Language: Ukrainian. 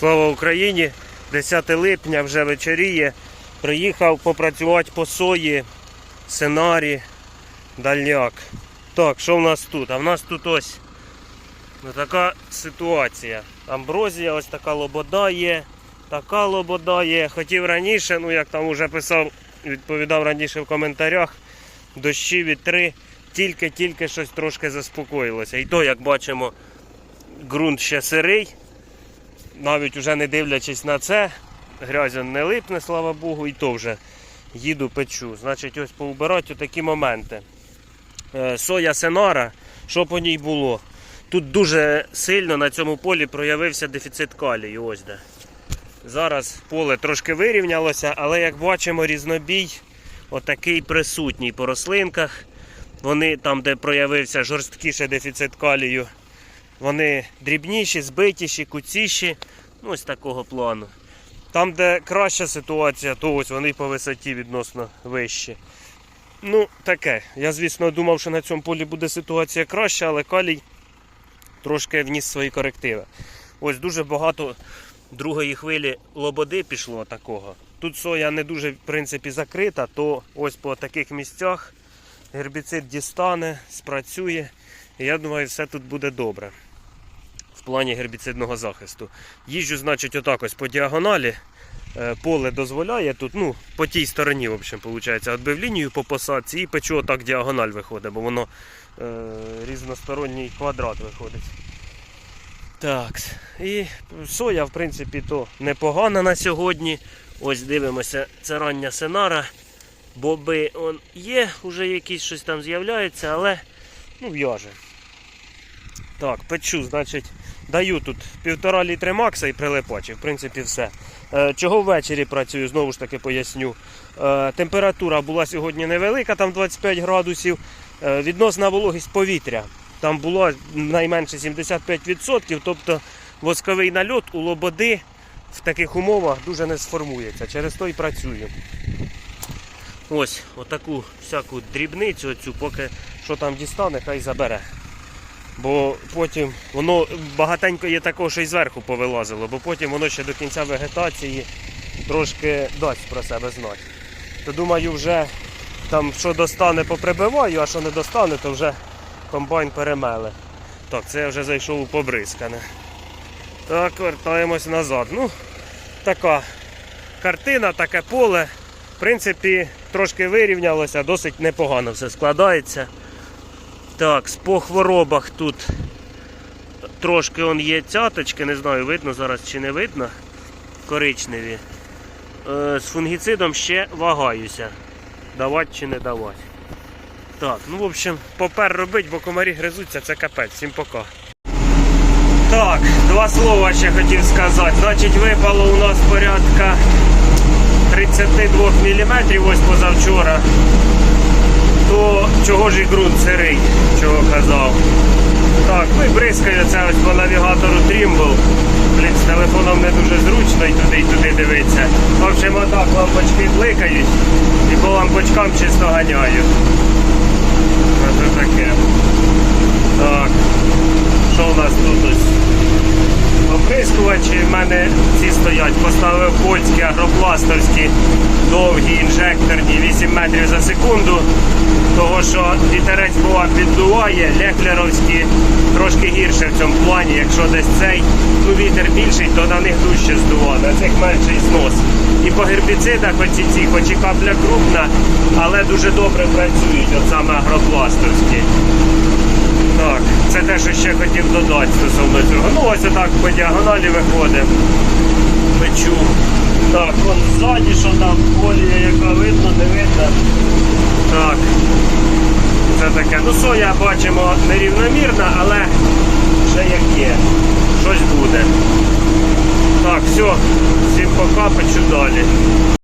Слава Україні! 10 липня вже вечоріє. Приїхав попрацювати по сої, сценарі, дальняк. Так, що в нас тут? А в нас тут ось ну, така ситуація. Амброзія, ось така лобода є, така лобода є. Хотів раніше, ну як там вже писав, відповідав раніше в коментарях, дощі вітри, тільки-тільки щось трошки заспокоїлося. І то, як бачимо, ґрунт ще сирий навіть уже не дивлячись на це, грязь не липне, слава Богу, і то вже їду печу. Значить, ось поубирати такі моменти. Е, Соя Сенара, що по ній було? Тут дуже сильно на цьому полі проявився дефіцит калію. Ось де. Зараз поле трошки вирівнялося, але як бачимо, різнобій отакий присутній по рослинках. Вони там, де проявився жорсткіше дефіцит калію, вони дрібніші, збитіші, куціші. Ну, ось такого плану. Там, де краща ситуація, то ось вони по висоті відносно вищі. Ну, таке. Я, звісно, думав, що на цьому полі буде ситуація краща, але калій трошки вніс свої корективи. Ось дуже багато другої хвилі лободи пішло такого. Тут соя не дуже в принципі закрита, то ось по таких місцях гербіцид дістане, спрацює. Я думаю, все тут буде добре в плані гербіцидного захисту. Їжджу, значить, отак ось по діагоналі. Е, Поле дозволяє тут, ну, по тій стороні, в общем, виходить, отбив лінію по посадці і печу отак діагональ виходить, бо воно е, різносторонній квадрат виходить. Так, і соя, в принципі, то непогана на сьогодні. Ось дивимося, це рання сенара. Боби он є, вже якісь щось там з'являється, але ну, в'яже. Так, печу, значить, даю тут півтора літри макса і прилипачі. В принципі, все. Е, Чого ввечері працюю, знову ж таки поясню. Е, Температура була сьогодні невелика, там 25 градусів. Е, Відносна вологість повітря. Там було найменше 75%, тобто восковий нальот у лободи в таких умовах дуже не сформується. Через то і працюю. Ось отаку всяку дрібницю, оцю, поки що там дістане, хай забере. Бо потім воно багатенько є такого, що й зверху повилазило, бо потім воно ще до кінця вегетації трошки дасть про себе знати. То думаю, вже там що достане, поприбиваю, а що не достане, то вже комбайн перемеле. Так, це я вже зайшов у побризкане. Так, вертаємось назад. Ну, така картина, таке поле. В принципі, трошки вирівнялося, досить непогано все складається. Так, по хворобах тут трошки он є цяточки, не знаю, видно зараз чи не видно. Коричневі. Е, з фунгіцидом ще вагаюся. Давати чи не давати. Так, ну в общем, попер робить, бо комарі гризуться, це капець. Всім пока. Так, два слова ще хотів сказати. Значить, випало у нас порядка 32 мм ось позавчора то чого ж і ґрунт сирий, чого казав. Так, ну і бризкаю це ось по навігатору Trimble. Блін, з телефоном не дуже зручно і туди, і туди дивитися. В общем, отак лампочки бликають і по лампочкам чисто ганяю. Ось таке. Так. Що у нас тут ось? В мене ці стоять. Поставив польські агропластовські довгі інжекторні 8 метрів за секунду. Того що вітерець бува піддуває, леклеровські трошки гірше в цьому плані. Якщо десь цей ну, вітер більший, то на них дужче здуває, на цих менший знос. І по гербіцидах оці ці, хоч і капля крупна, але дуже добре працюють, от саме агропластовські. Так, це те, що ще хотів додати Ну ось отак по діагоналі виходимо. Печу. Так, вон ззаді, що там колія, яка видно, не видно. Так. Це таке. Ну соя бачимо нерівномірна, але вже як є. Щось буде. Так, все, всім пока, печу далі.